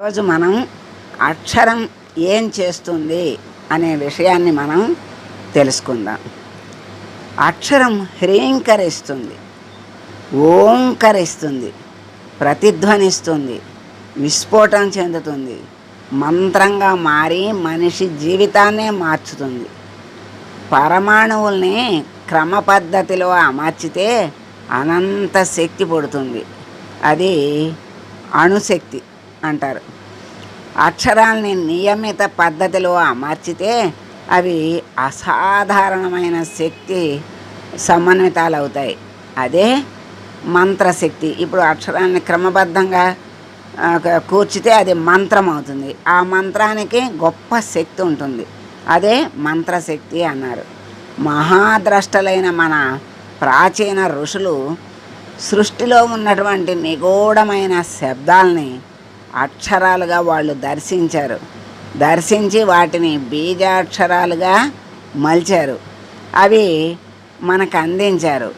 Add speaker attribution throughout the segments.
Speaker 1: ఈరోజు మనం అక్షరం ఏం చేస్తుంది అనే విషయాన్ని మనం తెలుసుకుందాం. అక్షరం హ్రీంకరిస్తుంది ఓంకరిస్తుంది ప్రతిధ్వనిస్తుంది విస్ఫోటం చెందుతుంది మంత్రంగా మారి మనిషి జీవితాన్నే మార్చుతుంది. పరమాణువుల్ని క్రమ పద్ధతిలో అమర్చితే అనంత శక్తి పుడుతుంది. అది అణుశక్తి. అంటారు. అక్షరాల్ని నియమిత పద్ధతిలో అమర్చితే అవి అసాధారణమైన శక్తి సమన్వితాలు అవుతాయి అదే మంత్రశక్తి. ఇప్పుడు అక్షరాన్ని క్రమబద్ధంగా కూర్చితే అది మంత్రం అవుతుంది ఆ మంత్రానికి గొప్ప శక్తి ఉంటుంది. అదే మంత్రశక్తి అన్నారు. మహాద్రష్టలైన మన ప్రాచీన ఋషులు సృష్టిలో ఉన్నటువంటి నిగూఢమైన శబ్దాల్ని అక్షరాలుగా వాళ్ళు దర్శించారు. దర్శించి వాటిని బీజాక్షరాలుగా మలిచారు. అవి మనకు అందించారు.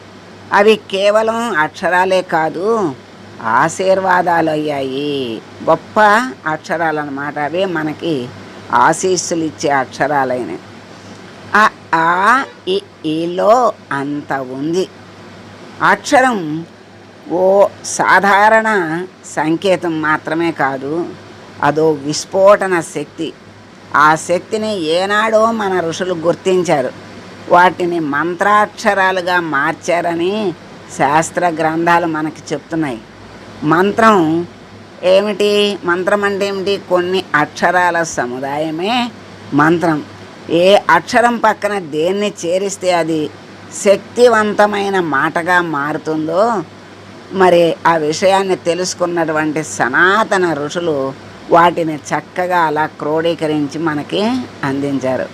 Speaker 1: అవి కేవలం అక్షరాలే కాదు ఆశీర్వాదాలు అయ్యాయి. గొప్ప అక్షరాలు అన్నమాట అవే మనకి ఆశీస్సులు ఇచ్చే అక్షరాలైనవి. ఆ ఆ ఈ ఈలో అంత ఉంది. అక్షరం ఓ సాధారణ సంకేతం మాత్రమే కాదు అదో విస్ఫోటన శక్తి. ఆ శక్తిని ఏనాడో మన ఋషులు గుర్తించారు. వాటిని మంత్రాక్షరాలుగా మార్చారని శాస్త్ర గ్రంథాలు మనకి చెప్తున్నాయి. మంత్రం ఏమిటి? మంత్రం అంటే ఏమిటి? కొన్ని అక్షరాల సముదాయమే మంత్రం. ఏ అక్షరం పక్కన దేన్ని చేరిస్తే అది శక్తివంతమైన మాటగా మారుతుందో మరి ఆ విషయాన్ని తెలుసుకున్నటువంటి సనాతన ఋషులు వాటిని చక్కగా అలా క్రోడీకరించి మనకి అందించారు.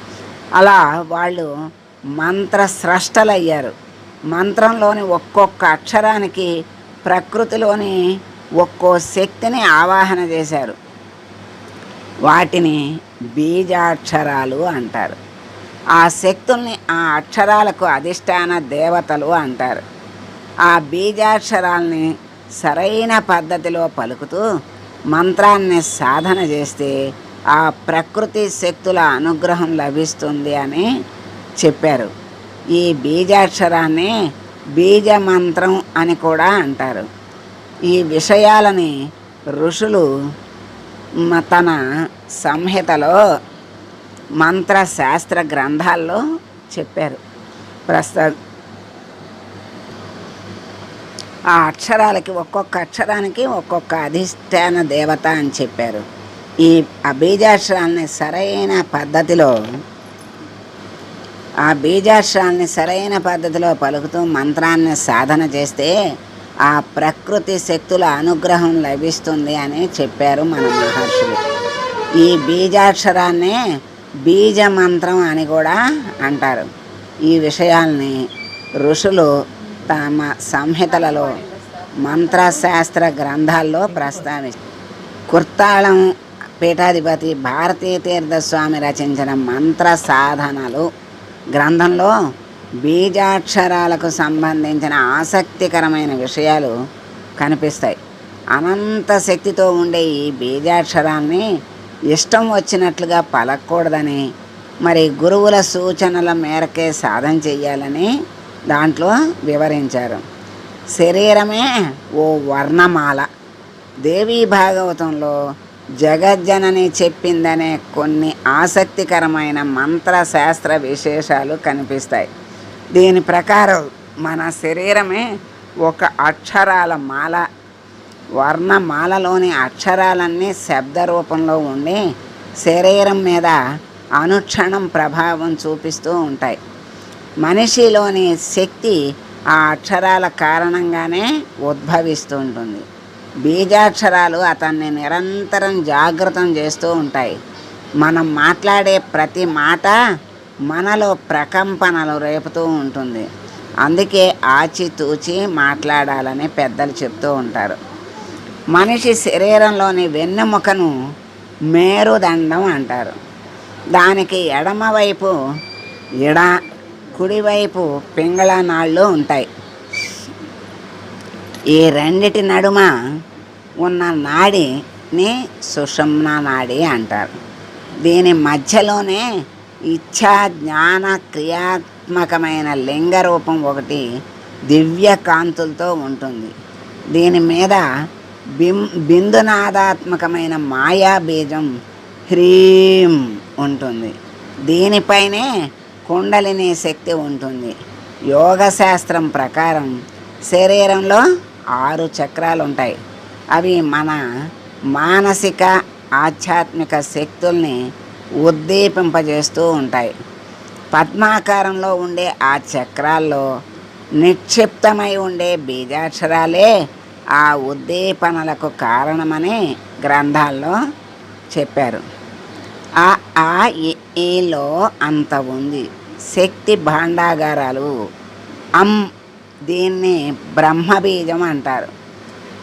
Speaker 1: అలా వాళ్ళు మంత్ర స్రష్టలయ్యారు మంత్రంలోని ఒక్కొక్క అక్షరానికి ప్రకృతిలోని ఒక్కో శక్తిని ఆవాహన చేశారు. వాటిని బీజాక్షరాలు అంటారు. ఆ శక్తుల్ని ఆ అక్షరాలకు అధిష్టాన దేవతలు అంటారు. ఆ బీజాక్షరాల్ని సరైన పద్ధతిలో పలుకుతూ మంత్రాన్ని సాధన చేస్తే ఆ ప్రకృతి శక్తుల అనుగ్రహం లభిస్తుంది అని చెప్పారు. ఈ బీజాక్షరాన్ని బీజ మంత్రం అని కూడా అంటారు. ఈ విషయాలని ఋషులు తన సంహితలో మంత్రశాస్త్ర గ్రంథాల్లో చెప్పారు. ప్రస్తుత ఆ అక్షరాలకి ఒక్కొక్క అక్షరానికి ఒక్కొక్క అధిష్టాన దేవత అని చెప్పారు. ఈ ఆ బీజాక్షరాల్ని సరైన పద్ధతిలో ఆ బీజాక్షరాల్ని సరైన పద్ధతిలో పలుకుతూ మంత్రాన్ని సాధన చేస్తే ఆ ప్రకృతి శక్తుల అనుగ్రహం లభిస్తుంది అని చెప్పారు మన మహర్షులు. ఈ బీజాక్షరాన్నే బీజ మంత్రం అని కూడా అంటారు. ఈ విషయాల్ని ఋషులు తమ సంహితలలో మంత్రశాస్త్ర గ్రంథాల్లో ప్రస్తావిస్తారు కుర్తాళం పీఠాధిపతి భారతీ తీర్థ స్వామి రచించిన మంత్ర సాధనలు గ్రంథంలో బీజాక్షరాలకు సంబంధించిన ఆసక్తికరమైన విషయాలు కనిపిస్తాయి. అనంత శక్తితో ఉండే ఈ బీజాక్షరాల్ని ఇష్టం వచ్చినట్లుగా పలకూడదని మరి గురువుల సూచనల మేరకే సాధన చెయ్యాలని దాంట్లో వివరించారు. శరీరమే ఓ వర్ణమాల. దేవీ భాగవతంలో జగజ్జనని చెప్పిందనే కొన్ని ఆసక్తికరమైన మంత్రశాస్త్ర విశేషాలు కనిపిస్తాయి. దీని ప్రకారం మన శరీరమే ఒక అక్షరాల మాల. వర్ణమాలలోని అక్షరాలన్నీ శబ్ద రూపంలో ఉండి శరీరం మీద అనుక్షణం ప్రభావం చూపిస్తూ ఉంటాయి. మనిషిలోని శక్తి ఆ అక్షరాల కారణంగానే ఉద్భవిస్తూ ఉంటుంది. బీజాక్షరాలు అతన్ని నిరంతరం జాగృతం చేస్తూ ఉంటాయి. మనం మాట్లాడే ప్రతి మాట మనలో ప్రకంపనలు రేపుతూ ఉంటుంది. అందుకే ఆచితూచి మాట్లాడాలని పెద్దలు చెప్తూ ఉంటారు. మనిషి శరీరంలోని వెన్నెముకను మేరుదండం అంటారు. దానికి ఎడమవైపు ఎడ కుడివైపు పింగళ నాళ్ళు ఉంటాయి. ఈ రెండిటి నడుమ ఉన్న నాడిని సుషుమ్న నాడి అంటారు. దీని మధ్యలోనే ఇచ్ఛా జ్ఞాన క్రియాత్మకమైన లింగ రూపం ఒకటి దివ్య కాంతులతో ఉంటుంది. దీని మీద బిం బిందునాదాత్మకమైన మాయా బీజం హ్రీం ఉంటుంది. దీనిపైనే కుండలిని శక్తి ఉంటుంది. యోగ శాస్త్రం ప్రకారం శరీరంలో ఆరు చక్రాలు ఉంటాయి అవి మన మానసిక ఆధ్యాత్మిక శక్తుల్ని ఉద్దీపింపజేస్తూ ఉంటాయి. పద్మాకారంలో ఉండే ఆ చక్రాల్లో నిక్షిప్తమై ఉండే బీజాక్షరాలే ఆ ఉద్దీపనలకు కారణమని గ్రంథాల్లో చెప్పారు. ఆ ఆ ఈలో అంత ఉంది. శక్తి భాండాగారాలు. అమ్ దీన్ని బ్రహ్మబీజం అంటారు.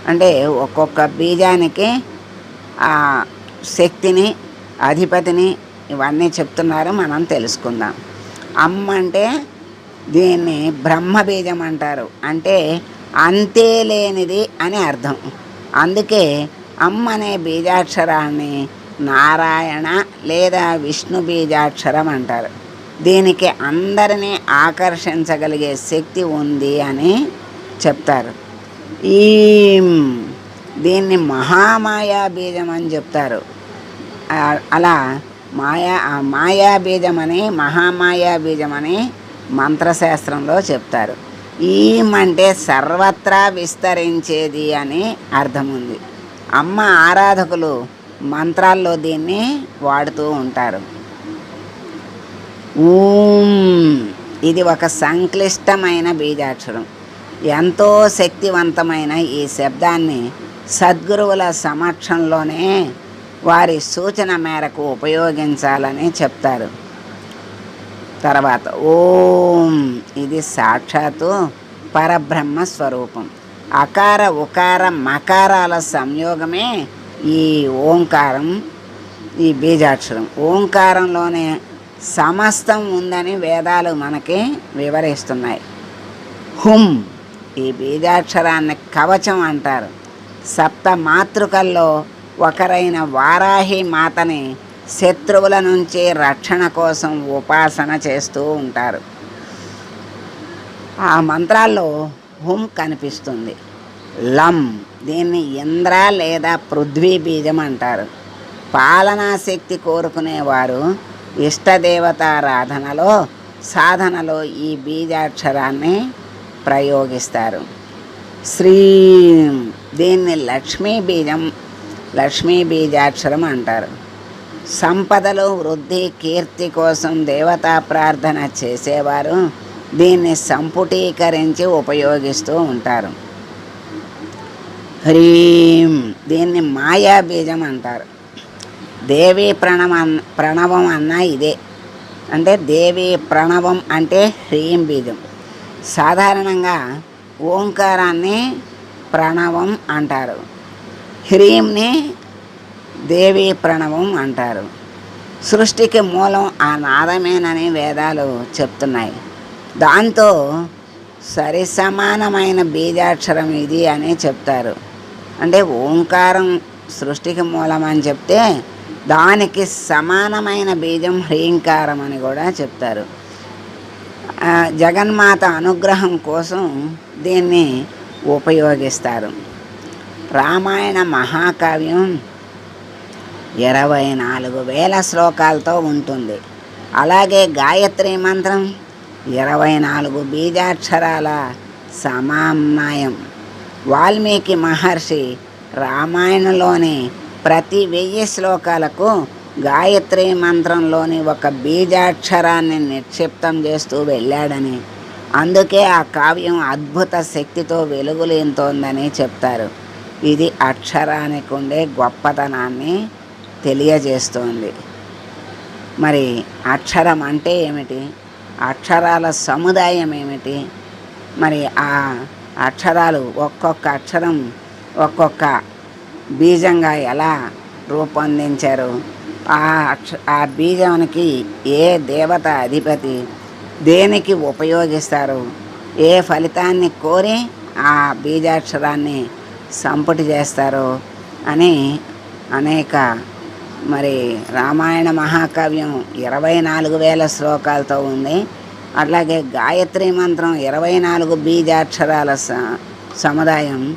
Speaker 1: అంటే ఒక్కొక్క బీజానికి ఆ శక్తిని అధిపతిని ఇవన్నీ చెప్తున్నారు. మనం తెలుసుకుందాం. అమ్మ అంటే దీన్ని బ్రహ్మబీజం అంటారు. అంటే అంతే లేనిది అని అర్థం. అందుకే అమ్మ అనే బీజాక్షరాన్ని నారాయణ లేదా విష్ణు బీజాక్షరం అంటారు. దీనికి అందరినీ ఆకర్షించగలిగే శక్తి ఉంది అని చెప్తారు. ఈ దీన్ని మహామాయా బీజం అని చెప్తారు. అలా మాయా మాయా బీజం అని మహామాయా బీజం అని మంత్రశాస్త్రంలో చెప్తారు. ఈం అంటే సర్వత్రా విస్తరించేది అని అర్థం ఉంది. అమ్మ ఆరాధకులు మంత్రాల్లో దీన్ని వాడుతూ ఉంటారు. ఓం ఇది ఒక సంక్లిష్టమైన బీజాక్షరం. ఎంతో శక్తివంతమైన ఈ శబ్దాన్ని సద్గురువుల సమక్షంలోనే వారి సూచన మేరకు ఉపయోగించాలని చెప్తారు. తర్వాత ఓం. ఇది సాక్షాత్తు పరబ్రహ్మ స్వరూపం. అకార ఉకార మకారాల సంయోగమే ఈ ఓంకారం ఈ బీజాక్షరం. ఓంకారంలోనే సమస్తం ఉందని వేదాలు మనకి వివరిస్తున్నాయి. హుం ఈ బీజాక్షరాన్ని కవచం అంటారు. సప్త మాతృకల్లో ఒకరైన వారాహి మాతని శత్రువుల నుంచి రక్షణ కోసం ఉపాసన చేస్తూ ఉంటారు. ఆ మంత్రాల్లో హుం కనిపిస్తుంది. లం దీన్ని ఇంద్ర లేదా పృథ్వీ బీజం అంటారు. పాలనా శక్తి కోరుకునేవారు ఇష్టదేవతారాధనలో సాధనలో ఈ బీజాక్షరాన్ని ప్రయోగిస్తారు. శ్రీం దీన్ని లక్ష్మీ బీజం లక్ష్మీ బీజాక్షరం అంటారు. సంపదలు వృద్ధి కీర్తి కోసం దేవతా ప్రార్థన చేసేవారు దీన్ని సంపుటీకరించి ఉపయోగిస్తూ ఉంటారు. హ్రీం దీన్ని మాయా బీజం అంటారు. దేవి ప్రణవం ప్రణవం అన్న ఇదే. అంటే దేవి ప్రణవం అంటే హ్రీం బీజం. సాధారణంగా ఓంకారాన్ని ప్రణవం అంటారు. హ్రీంని దేవి ప్రణవం అంటారు. సృష్టికి మూలం ఆ నాదమేనని వేదాలు చెప్తున్నాయి. దాంతో సరి సమానమైన బీజాక్షరం ఇది అని చెప్తారు. అంటే ఓంకారం సృష్టికి మూలం అని చెప్తే దానికి సమానమైన బీజం హ్రీంకారం అని కూడా చెప్తారు. జగన్మాత అనుగ్రహం కోసం దీన్ని ఉపయోగిస్తారు. రామాయణ మహాకావ్యం ఇరవై నాలుగు వేల శ్లోకాలతో ఉంటుంది. అలాగే గాయత్రి మంత్రం ఇరవై నాలుగు బీజాక్షరాల సమామ్నాయం. వాల్మీకి మహర్షి రామాయణంలోని ప్రతి వెయ్యి శ్లోకాలకు గాయత్రి మంత్రంలోని ఒక బీజాక్షరాన్ని నిక్షిప్తం చేస్తూ వెళ్ళాడని. అందుకే ఆ కావ్యం అద్భుత శక్తితో వెలుగులేంతోందని చెప్తారు. ఇది అక్షరానికి ఉండే గొప్పతనాన్ని తెలియజేస్తోంది. మరి అక్షరం అంటే ఏమిటి? అక్షరాల సముదాయం ఏమిటి? మరి ఆ అక్షరాలు ఒక్కొక్క అక్షరం ఒక్కొక్క బీజంగా ఎలా రూపొందించారు? ఆ అక్ష ఆ బీజానికి ఏ దేవత అధిపతి దేనికి ఉపయోగిస్తారు? ఏ ఫలితాన్ని కోరి ఆ బీజాక్షరాన్ని సంపుటి చేస్తారు? అని అనేక మరి రామాయణ మహాకావ్యం ఇరవై నాలుగు వేల శ్లోకాలతో ఉంది. అట్లాగే గాయత్రి మంత్రం ఇరవై నాలుగు బీజాక్షరాల స సముదాయం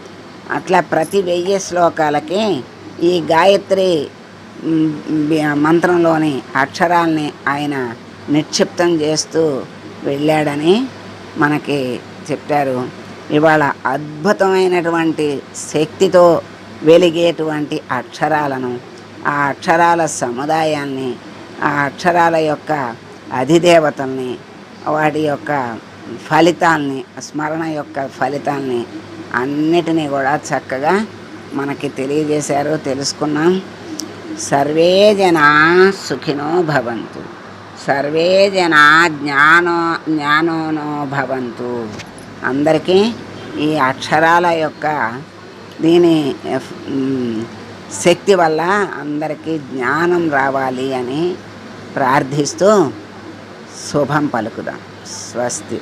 Speaker 1: అట్లా ప్రతి వెయ్యి శ్లోకాలకి ఈ గాయత్రి మంత్రంలోని అక్షరాల్ని ఆయన నిక్షిప్తం చేస్తూ వెళ్ళాడని మనకి చెప్పారు. ఇవాళ అద్భుతమైనటువంటి శక్తితో వెలిగేటువంటి అక్షరాలను ఆ అక్షరాల సముదాయాన్ని ఆ అక్షరాల యొక్క అధిదేవతల్ని వాటి యొక్క ఫలితాల్ని స్మరణ యొక్క ఫలితాల్ని అన్నిటినీ కూడా చక్కగా మనకి తెలియజేశారు తెలుసుకున్నాం. సర్వే జనా సుఖినో భవంతు. సర్వే జనా జ్ఞానో జ్ఞానోనో భవంతు. అందరికీ ఈ అక్షరాల యొక్క దీని శక్తి వల్ల అందరికీ జ్ఞానం రావాలి అని ప్రార్థిస్తూ శుభం పలుకుదాం. స్వస్తి.